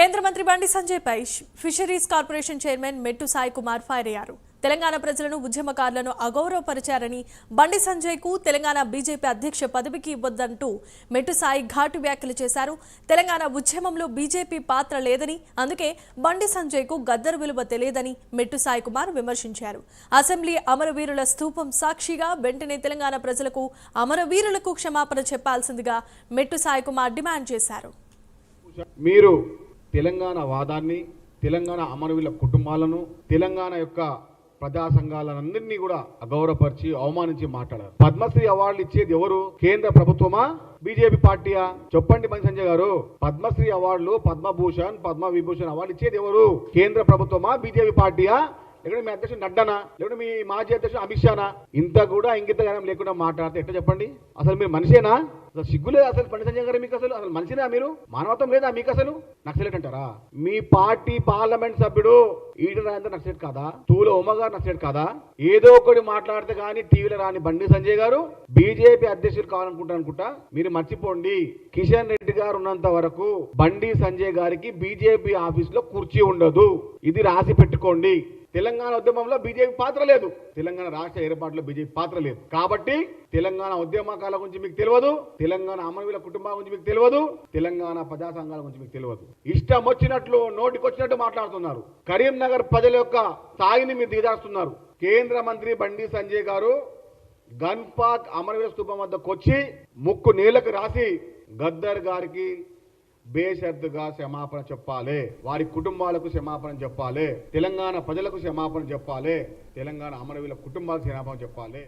కేంద్ర మంత్రి బండి సంజయ్ పై fisheries corporation chairman Mettu Sai Kumar fire అయ్యారు. తెలంగాణ ప్రజలను ఉద్యమకారులను అగౌరవపరిచారని బండి సంజయ్కు తెలంగాణ బీజేపీ అధ్యక్ష పదవికి ఇవ్వద్దంటూ మెట్టు సాయి ఘాటు వ్యాఖ్యలు చేశారు. తెలంగాణ ఉద్యమంలో బీజేపీ పాత్ర లేదని అందుకే బండి సంజయ్కు గద్దరు విలువ తెలియదని మెట్టు సాయి కుమార్ విమర్శించారు. అసెంబ్లీ అమరవీరుల స్థూపం సాక్షిగా వెంటనే తెలంగాణ ప్రజలకు అమరవీరులకు క్షమాపణ చెప్పాల్సిందిగా మెట్టు సాయి కుమార్ డిమాండ్ చేశారు. మీరు తెలంగాణ వాదాన్ని తెలంగాణ అమరవీల కుటుంబాలను తెలంగాణ యొక్క ప్రజా సంఘాలన్నింటినీ కూడా అగౌరవపరిచి అవమానించి మాట్లాడారు. పద్మశ్రీ అవార్డులు ఇచ్చేది ఎవరు? కేంద్ర ప్రభుత్వమా? బీజేపీ పార్టీయా? చెప్పండి బండి సంజయ్ గారు. పద్మశ్రీ అవార్డులు పద్మభూషణ్ పద్మ విభూషణ్ అవార్డు ఇచ్చేది ఎవరు? కేంద్ర ప్రభుత్వమా? బీజేపీ పార్టీయా? ఎక్కడ మీ అధ్యక్షుడు నడ్డానా? లేకుంటే మీ మాజీ అధ్యక్షుడు అమిత్ షానా? ఇంత కూడా ఇంగితగానం లేకుండా మాట్లాడితే ఎట్లా చెప్పండి? అసలు మీరు మనిషేనా? అసలు సిగ్గులేదు అసలు బండి సంజయ్ గారు మీకు అసలు అసలు మనిషినా మీరు? మానవత్వం లేదా మీకు అసలు? నక్సలెట్ అంటారా? మీ పార్టీ పార్లమెంట్ సభ్యుడు ఈడ రాజేంద్ర నక్సలెట్ కాదా? తూల ఉమ్మగారు గారు నక్సలెట్ కాదా? ఏదో ఒకటి మాట్లాడితే కానీ టీవీలో రాని బండి సంజయ్ గారు బీజేపీ అధ్యక్షుడు కావాలనుకుంటా అనుకుంటా? మీరు మర్చిపోండి. కిషన్ రెడ్డి గారు ఉన్నంత వరకు బండి సంజయ్ గారికి బీజేపీ ఆఫీస్లో కుర్చీ ఉండదు. ఇది రాసి పెట్టుకోండి. తెలంగాణ ఉద్యమంలో బీజేపీ పాత్ర లేదు. తెలంగాణ రాష్ట్ర ఏర్పాటులో బీజేపీ పాత్ర లేదు. కాబట్టి తెలంగాణ ఉద్యమకాల గురించి మీకు తెలియదు తెలంగాణ అమరవీల కుటుంబాల గురించి మీకు తెలియదు తెలంగాణ ప్రజా సంఘాల గురించి మీకు తెలియదు. ఇష్టం వచ్చినట్లు నోటికొచ్చినట్టు మాట్లాడుతున్నారు. కరీంనగర్ ప్రజల యొక్క స్థాయిని మీరు దిగజారుస్తున్నారు. కేంద్ర మంత్రి బండి సంజయ్ గారు గన్ పార్క్ అమరవీర స్థూపం వద్దకు వచ్చి ముక్కు నీళ్ళకు రాసి గద్దర్ గారికి బేషరతుగా క్షమాపణ చెప్పాలి. వారి కుటుంబాలకు క్షమాపణ చెప్పాలి. తెలంగాణ ప్రజలకు క్షమాపణ చెప్పాలి. తెలంగాణ అమరవీల కుటుంబాలకు క్షమాపణ చెప్పాలి.